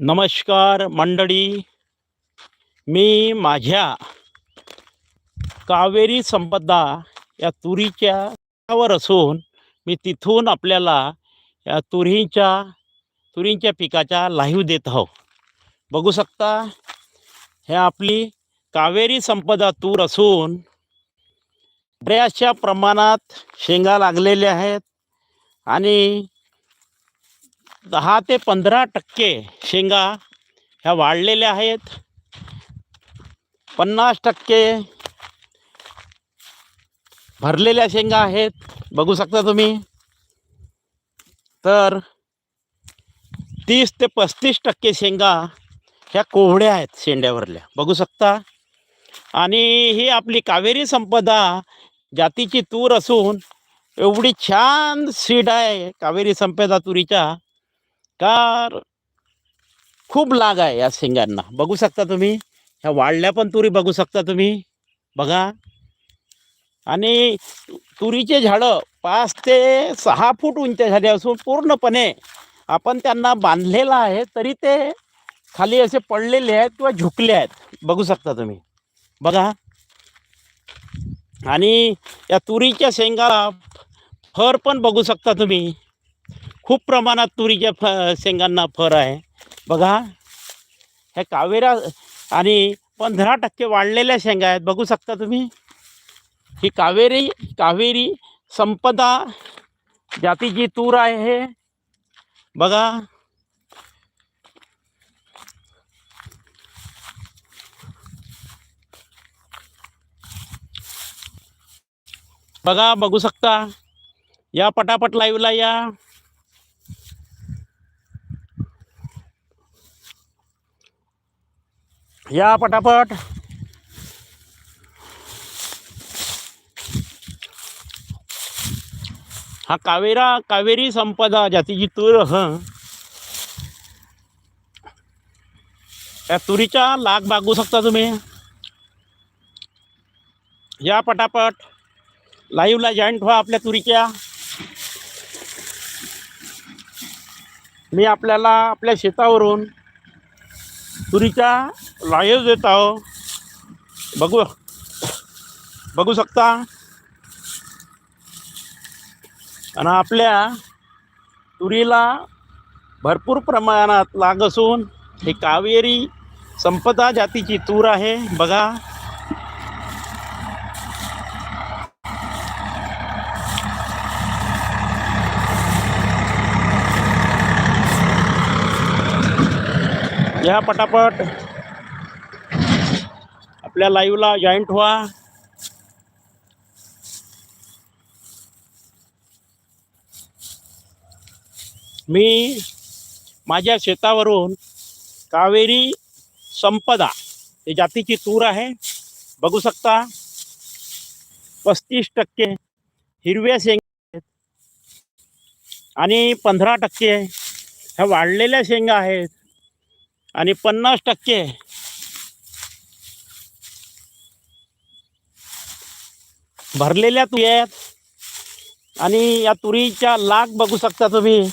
नमस्कार मंडळी. मी माझ्या कावेरी संपदा या तुरीच्यावर असून मी तिथून आपल्याला या तुरीच्या तुरींच्या पिकाच्या लाईव्ह देत आहो. बघू शकता हे आपली कावेरी संपदा तूर असून बऱ्याचशा प्रमाणात शेंगा लागलेल्या आहेत आणि दहा ते पंधरा टक्के शेंगा ह्या वाढलेल्या आहेत. पन्नास टक्के भरलेल्या शेंगा आहेत. बघू शकता तुम्ही. तर तीस ते पस्तीस टक्के शेंगा ह्या कोवड्या आहेत शेंड्यावरल्या. बघू शकता. आणि ही आपली कावेरी संपदा जातीची तूर असून एवढी छान सीड आहे कावेरी संपदा तुरीच्या. कार खूप लाग आहे या शेंगांना. बघू शकता तुम्ही ह्या वाढल्या पण तुरी बघू शकता तुम्ही. बघा. आणि तुरीचे झाडं पाच ते सहा फूट उंच झाले असून पूर्णपणे आपण त्यांना बांधलेलं आहे तरी ते खाली असे पडलेले आहेत किंवा झुकले आहेत. बघू शकता तुम्ही. बघा. आणि या तुरीच्या शेंगा फर पण बघू शकता तुम्ही. खूप प्रमाणात तुरीच्या फ शेंगांना फर आहे. बघा ह्या कावेरा आणि पंधरा टक्के वाढलेल्या शेंगा आहेत. बघू शकता तुम्ही? ही कावेरी कावेरी संपदा जातीची तूर आहे. हे बघा. बघा बघू शकता. या पटापट लाईव्हला या. या पटापट. हा कावेरा कावेरी संपदा जातीची तूर ह. या तुरीच्या लाग बागू शकता तुम्ही. या पटापट. लाईव्हला जॉईंट व्हा आपल्या तुरीच्या. मी आपल्याला आपल्या शेतावरून तुरीच्या लाईव्ह देत आहो. बघू. बघू शकता? आणि आपल्या तुरीला भरपूर प्रमाणात लाग असून ही कावेरी संपदा जातीची तूर आहे. बघा. घ्या पटापट. आपल्या लाईव्हला जॉईंट व्हा. मी माझ्या शेतावरून कावेरी संपदा ही जातीची तूर आहे बघू शकता. पस्तीस टक्के हिरव्या शेंगा आणि पंधरा टक्के ह्या वाढलेल्या शेंगा आहेत. आणि पन्नास टक्के. भरलेल्या तुरी आहेत. आणि या तुरीच्या लाग बघू शकता तुम्ही.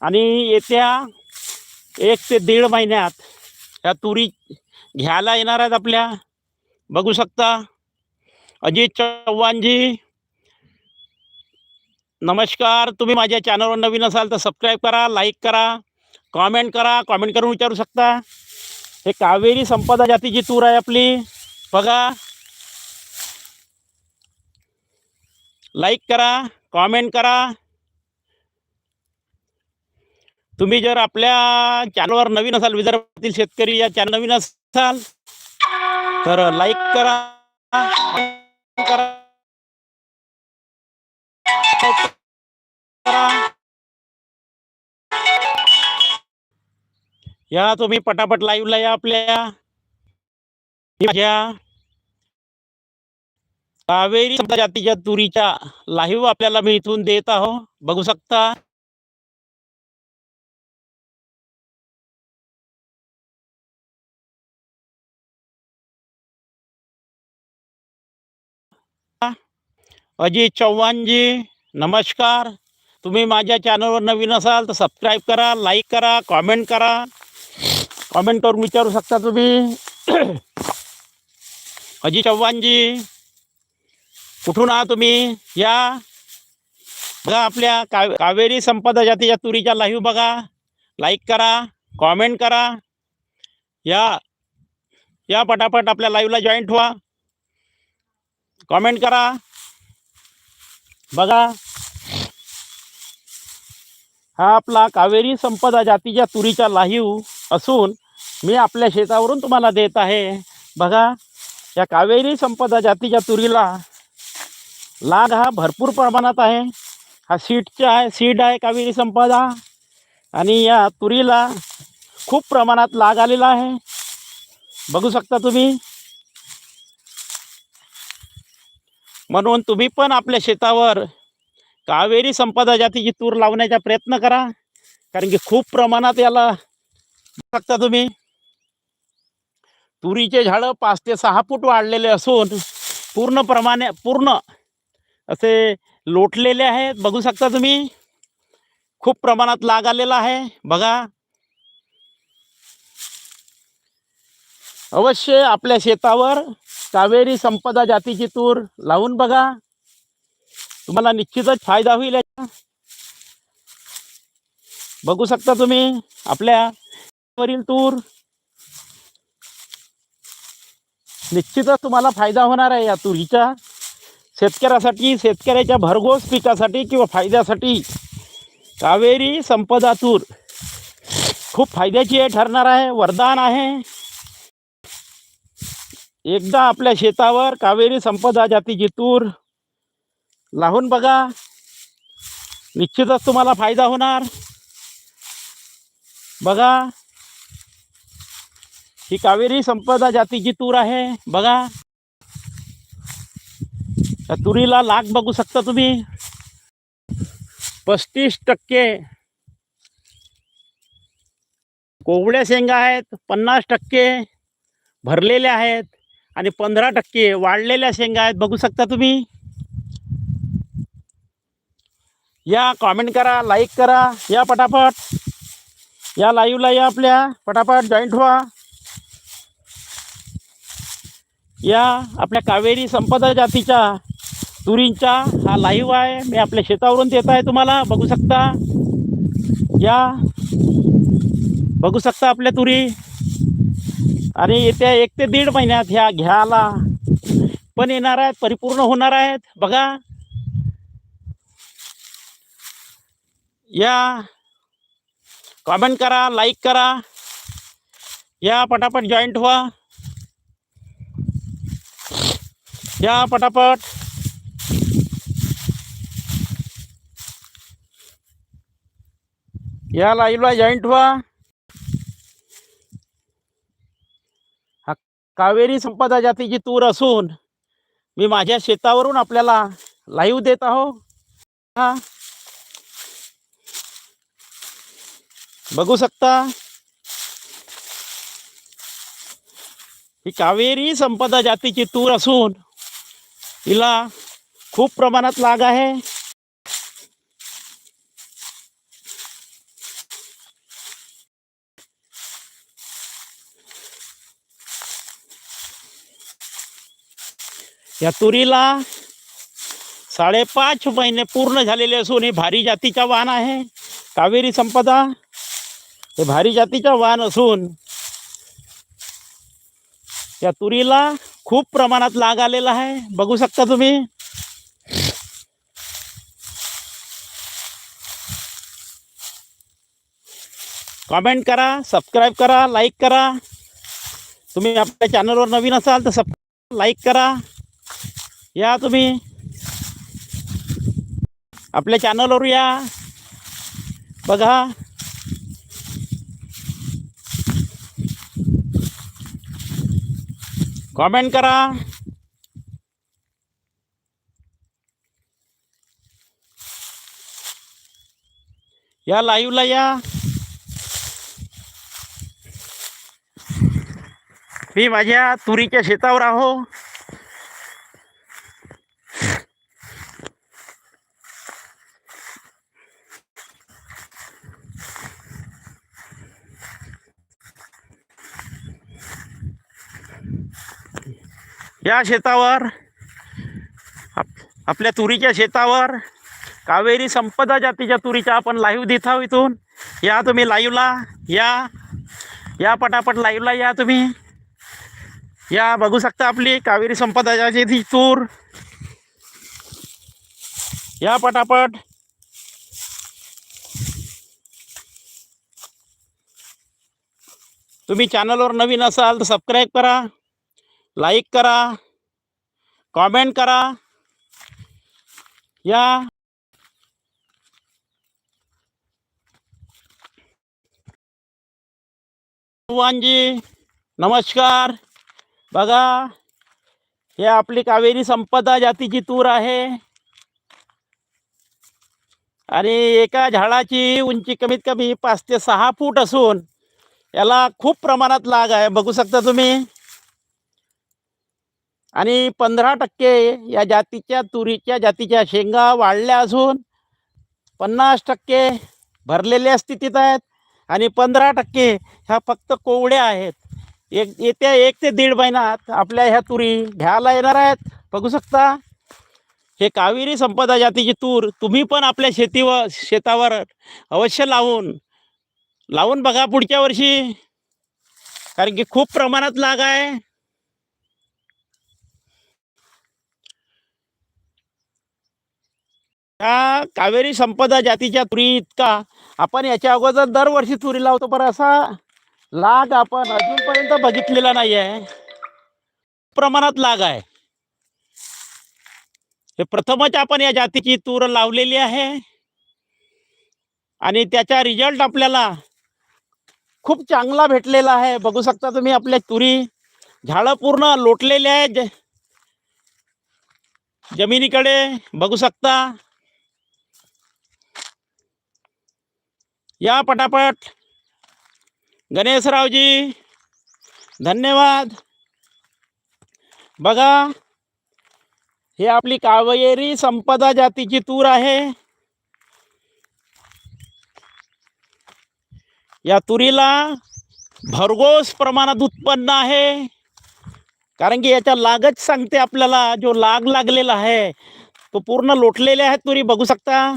आणि येत्या एक ते दीड महिन्यात ह्या तुरी घ्यायला येणार आहेत आपल्या. बघू शकता. अजित चव्हाणजी नमस्कार. तुम्ही माझ्या चॅनलवर नवीन असाल तर सबस्क्राईब करा लाईक करा. कॉमेंट करा कॉमेंट करून विचारू शकता. हे कावेरी संपदा जातीची तूर आहे आपली. बघा. लाईक करा कॉमेंट करा. तुम्ही जर आपल्या चॅनलवर नवीन असाल विदर्भातील शेतकरी या चॅनल नवीन असाल तर लाईक करा करा. या तुम्ही पटापट लाईव्हला या आपल्या. माझ्या कावेरी जातीच्या तुरीच्या लाईव्ह आपल्याला मी इथून देत आहो. बघू शकता. अजित चव्हाणजी नमस्कार. तुम्ही माझ्या चॅनलवर नवीन असाल तर सबस्क्राईब करा लाईक करा कॉमेंट करा. कॉमेंट करून विचारू शकता तुम्ही. अजी चव्हाणजी कुठून आहात तुम्ही? या. बघा आपल्या का कावेरी संपदा जातीच्या तुरीच्या लाईव्ह बघा. लाईक करा कॉमेंट करा. या या पटापट आपल्या लाईव्हला जॉईंट व्हा कॉमेंट करा. बघा. हा आपला कावेरी संपदा जातीच्या तुरीच्या लाईव्ह असून मी आपल्या शेतावरून तुम्हाला देत आहे. बघा या कावेरी संपदा जातीच्या तुरीला लाग हा भरपूर प्रमाणात आहे. हा सीडचा आहे सीड आहे कावेरी संपदा आणि या तुरीला खूप प्रमाणात लाग आलेला आहे. बघू शकता तुम्ही. म्हणून तुम्ही पण आपल्या शेतावर कावेरी संपदा जातीची तूर लावण्याचा प्रयत्न करा. कारण की खूप प्रमाणात याला बघू शकता तुम्ही. तुरीचे झाडं पाच ते सहा फूट वाढलेले असून पूर्ण प्रमाणे पूर्ण असे लोटलेले आहेत. बघू शकता तुम्ही खूप प्रमाणात लाग आलेला आहे. बघा. अवश्य आपल्या शेतावर कावेरी संपदा जातीची तूर लावून बघा. तुम्हाला निश्चितच फायदा होईल याचा. बघू शकता तुम्ही आपल्या वरील तूर निश्चितच तुम्हाला फायदा होणार आहे या तुरीचा. शेतकऱ्यासाठी शेतकऱ्याच्या भरघोस पिकासाठी किंवा फायद्यासाठी. कावेरी संपदा तूर खूप फायद्याची आहे ठरणार आहे वरदान आहे. एकदा आपल्या शेतावर कावेरी संपदा जातीची तूर लावून बघा. निश्चितच तुम्हाला फायदा होणार. बघा. ही कावेरी संपदा जातीची तूर आहे. बघा. त्या तुरीला लाख बघू शकता तुम्ही. पस्तीस टक्के. कोवळ्या शेंगा आहेत पन्नास टक्के. भरलेल्या आहेत आणि पंधरा टक्के वाढलेल्या शेंगा आहेत बघू शकता तुम्ही. या कॉमेंट करा लाईक करा या पटापट. या लाईव्हला या आपल्या. पटापट जॉईंट व्हा या आपल्या कावेरी संपदा जातीच्या तुरींचा हा लाईव्ह आहे. मी आपल्या शेतावरून देत आहे तुम्हाला. बघू शकता. या. बघू शकता आपल्या तुरी. आणि येत्या एक ते दीड महिन्यात ह्या घ्यायला पण येणार आहेत परिपूर्ण होणार आहेत. बघा. या. कॉमेंट करा लाईक करा. या पटापट जॉईंट व्हा. या पटापट. या लाईव्हला जॉईंट व्हा. हा कावेरी संपदा जातीची तूर असून मी माझ्या शेतावरून आपल्याला लाईव्ह देत आहो. हा. बघू शकता. ही कावेरी संपदा जातीची तूर असून हिला खूप प्रमाणात लाग आहे. या तुरीला साडेपाच महिने पूर्ण झालेले असून हे भारी जातीचा वाण आहे. कावेरी संपदा हे भारी जातीचा वाहन असून या तुरीला खूप प्रमाणात लाग आलेला आहे. बघू शकता तुम्ही. कॉमेंट करा सबस्क्राईब करा लाईक करा. तुम्ही आपल्या चॅनलवर नवीन असाल तर सब लाईक करा. या तुम्ही. आपल्या चॅनलवर या. बघा. कॉमेंट करा. या लाईव्हला या. मी माझ्या तुरीच्या शेतावर आहो. या शेतावर आप आपल्या तुरीच्या शेतावर कावेरी संपदा जातीच्या तुरीच्या आपण लाईव्ह देत आहोत इथून. या तुम्ही लाईव्हला या या पटापट लाईव्हला या तुम्ही. या बघू शकता आपली कावेरी संपदा जातीची तूर. या पटापट. तुम्ही चॅनलवर नवीन असाल तर सबस्क्राईब करा. लाईक करा कॉमेंट करा या. भगवानजी नमस्कार. बघा हे आपली कावेरी संपदा जातीची तूर आहे. आणि एका झाडाची उंची कमीत कमी पाच ते सहा फूट असून याला खूप प्रमाणात लाग आहे. बघू शकता तुम्ही. आणि पंधरा टक्के या जातीच्या तुरीच्या जातीच्या शेंगा वाढल्या असून पन्नास टक्के भरलेल्या स्थितीत आहेत आणि पंधरा टक्के ह्या फक्त कोवड्या आहेत. एक येत्या एक ते दीड महिन्यात आपल्या ह्या तुरी घ्यायला येणार आहेत. बघू शकता हे कावेरी संपदा जातीची तूर तुम्ही पण आपल्या शेतीवर शेतावर अवश्य लावून लावून बघा पुढच्या वर्षी. कारण की खूप प्रमाणात लाग आहे. हा कावेरी संपदा जातीच्या तुरी इतका? आपण याच्या अगोदर दरवर्षी तुरी लावतो पण असा लाग आपण अजूनपर्यंत बघितलेला नाही आहे प्रमाणात लाग आहे. हे प्रथमच आपण या जातीची तूर लावलेली आहे. आणि त्याचा रिझल्ट आपल्याला खूप चांगला भेटलेला आहे. बघू शकता तुम्ही आपल्या तुरी. झाडं पूर्ण लोटलेले आहे ज जमिनीकडे बघू शकता. या पटापट. गणेशरावजी धन्यवाद. बघा हे आपली कावेरी संपदा जातीची तूर आहे. या तुरीला भरघोस प्रमाणात उत्पन्न आहे. कारण की याच्या लागच सांगते आपल्याला जो लाग लागलेला आहे तो पूर्ण लोटलेले आहेत तुरी बघू शकता.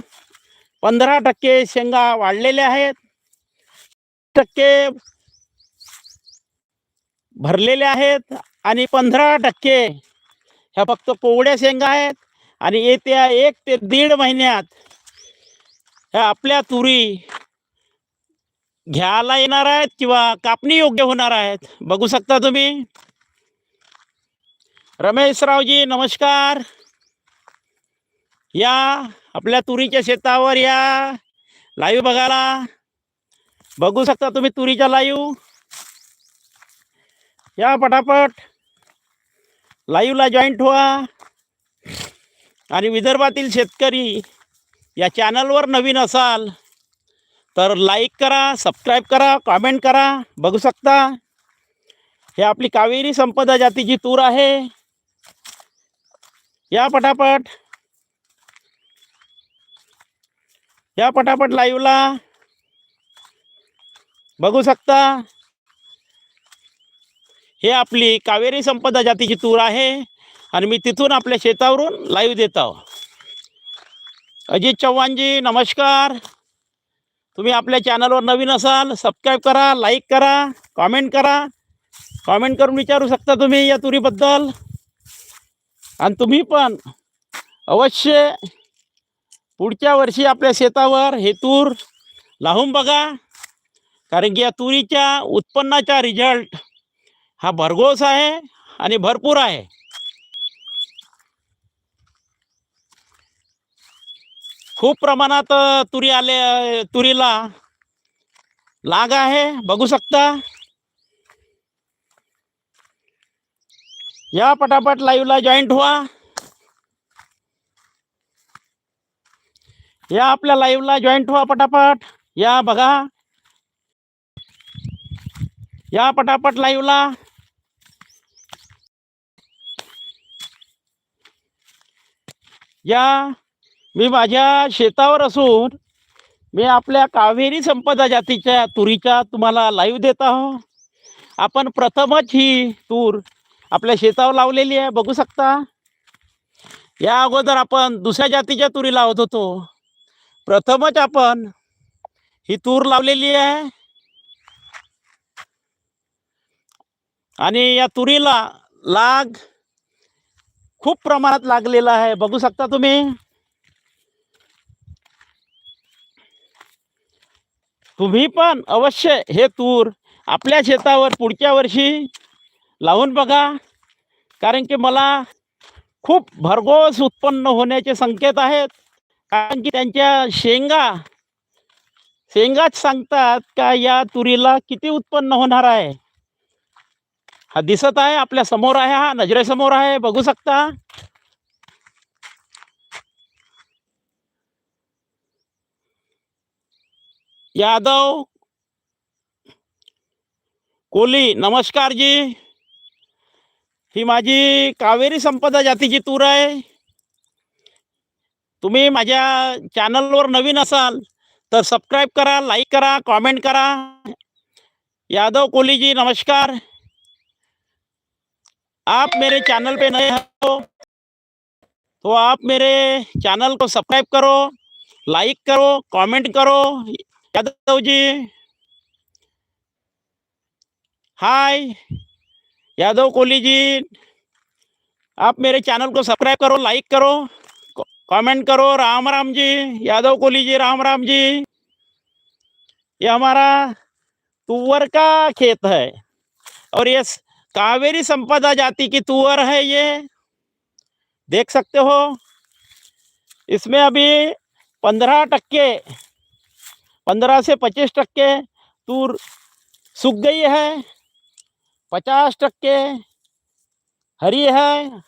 पंधरा टक्के शेंगा वाढलेल्या आहेत. टक्के भरलेल्या आहेत आणि पंधरा टक्के ह्या फक्त कोवड्या शेंगा आहेत आणि येत्या एक ते दीड महिन्यात ह्या आपल्या तुरी घ्यायला येणार आहेत किंवा कापणी योग्य होणार आहेत. बघू शकता तुम्ही. रमेशरावजी नमस्कार. या आपल्या तुरीच्या शेतावर या. लाईव्ह बघायला. बघू शकता तुम्ही तुरीच्या लाईव्ह या पटापट. लाईव्हला जॉईंट व्हा आणि विदर्भातील शेतकरी या चॅनलवर नवीन असाल तर लाईक करा सबस्क्राईब करा कॉमेंट करा. बघू शकता. हे आपली कावेरी संपदा जातीची तूर आहे. या पटापट. या पटापट लाईव्हला बघू शकता. हे आपली कावेरी संपदा जातीची तूर आहे. आणि मी तिथून आपल्या शेतावरून लाईव्ह देत आहो. अजित चव्हाणजी नमस्कार. तुम्ही आपल्या चॅनलवर नवीन असाल सबस्क्राईब करा लाईक करा कॉमेंट करा. कॉमेंट करून विचारू शकता तुम्ही या तुरीबद्दल. आणि तुम्ही पण अवश्य पुढच्या वर्षी आपल्या शेतावर हे तूर लावून बघा. कारण की या तुरीच्या उत्पन्नाचा रिझल्ट हा भरघोस आहे आणि भरपूर आहे. खूप प्रमाणात तुरी आले तुरीला लाग आहे. बघू शकता. या पटापट लाईव्हला जॉईंट व्हा या आपल्या लाईव्हला जॉईंट व्हा पटापट. या बघा. या पटापट लाईव्हला या. मी माझ्या शेतावर असून मी आपल्या कावेरी संपदा जातीच्या तुरीच्या तुम्हाला लाईव्ह देत आहो. आपण प्रथमच ही तूर आपल्या शेतावर लावलेली आहे बघू शकता. या अगोदर आपण दुसऱ्या जातीच्या तुरी लावत होतो. प्रथमच आपण ही तूर लावलेली आहे. आणि या तुरीला लाग खूप प्रमाणात लागलेला आहे. बघू शकता तुम्ही. तुम्ही पण अवश्य हे तूर आपल्या शेतावर पुढच्या वर्षी लावून बघा. कारण की मला खूप भरघोस उत्पन्न होण्याचे संकेत आहेत. कारण की त्यांच्या शेंगा शेंगाच सांगतात का या तुरीला किती उत्पन्न होणार आहे? हा दिसत आहे आपल्यासमोर आहे हा नजरेसमोर आहे बघू शकता. यादव कोली नमस्कार जी. ही माझी कावेरी संपदा जातीची तूर आहे. तुम्ही माझ्या चॅनलवर नवीन असाल तर सबस्क्राईब करा, लाईक करा, कमेंट करा. यादव कोहली जी नमस्कार. आप मेरे चैनल पे नए हो तो आप मेरे चैनल को सब्सक्राइब करो लाइक करो, कमेंट करो. यादव जी हाय. यादव कोहली जी आप मेरे चैनल को सब्सक्राइब करो लाइक करो. कमेंट करो, राम राम जी। यादव को लीजिए राम राम जी। ये हमारा तुअर का खेत है। और ये कावेरी संपदा जाति की तुअर है ये। देख सकते हो, इसमें अभी पंद्रह टक्के, पंद्रह से पच्चीस टक्के तूर सूख गई है, पचास टक्के हरी है।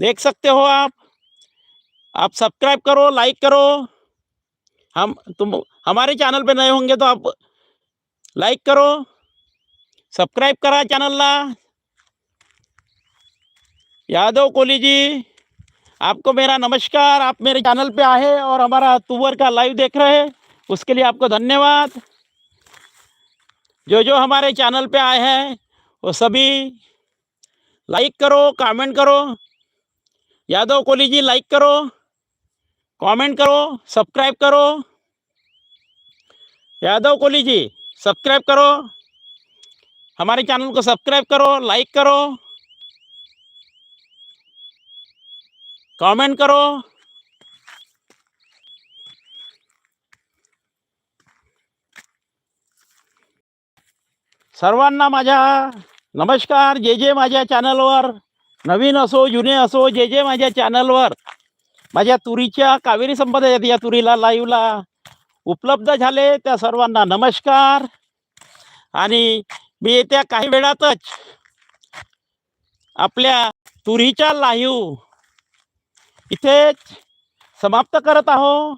देख सकते हो आप। आप सब्सक्राइब करो, लाइक करो। हम, तुम, हमारे चैनल पे नए होंगे तो आप लाइक करो, सब्सक्राइब करा चैनल ला। यादव कोहली जी, आपको मेरा नमस्कार, आप मेरे चैनल पे आए और हमारा तुवर का लाइव देख रहे हैं, उसके लिए आपको धन्यवाद। जो जो हमारे चैनल पे आए हैं, वो सभी लाइक करो, कमेंट करो। यादव कोहली जी लाइक करो कमेंट करो सब्सक्राइब करो। यादव कोहली जी सब्सक्राइब करो। हमारे चैनल को सब्सक्राइब करो लाइक करो। कमेंट करो। सर्वांना माझ्या नमस्कार जे जे माझ्या चॅनलवर नवीन असो जुने असो जे जे माझ्या चॅनलवर माझ्या तुरीच्या कावेरी संपदा आहेत या तुरीला लाईव्हला उपलब्ध झाले त्या सर्वांना नमस्कार. आणि मी येत्या काही वेळातच आपल्या तुरीच्या लाईव्ह इथेच समाप्त करत आहो.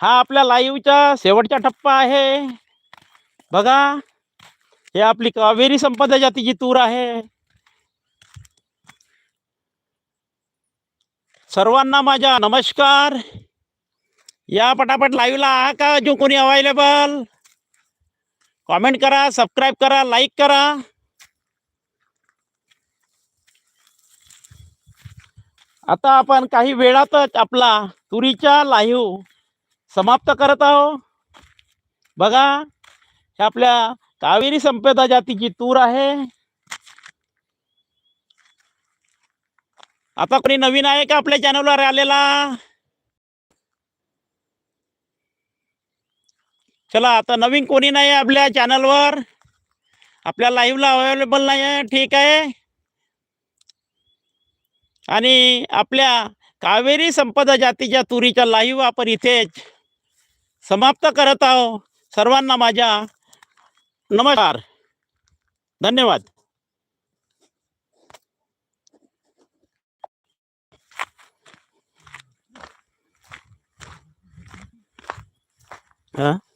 हा आपल्या लाईव्हचा शेवटचा टप्पा आहे. बघा हे आपली कावेरी संपदा जातीची तूर आहे. सर्वांना माझा नमस्कार. या पटापट लाईव्हला आहा का जो कोणी अवेलेबल कॉमेंट करा सबस्क्राईब करा लाईक करा. आता आपण काही वेळातच आपला तुरीचा लाईव्ह समाप्त करत आहो बघा हे आपल्या कावेरी संपदा जातीची तूर आहे? आता कोणी नवीन आहे का आपल्या चॅनलवर आलेला? चला आता नवीन कोणी नाही आपल्या चॅनलवर आपल्या लाईव्हला अवेलेबल नाही आहे ठीक आहे. आणि आपल्या कावेरी संपदा जातीच्या तुरीच्या लाईव्ह आपण इथेच समाप्त करत आहो सर्वांना माझ्या नमस्कार. धन्यवाद. हां?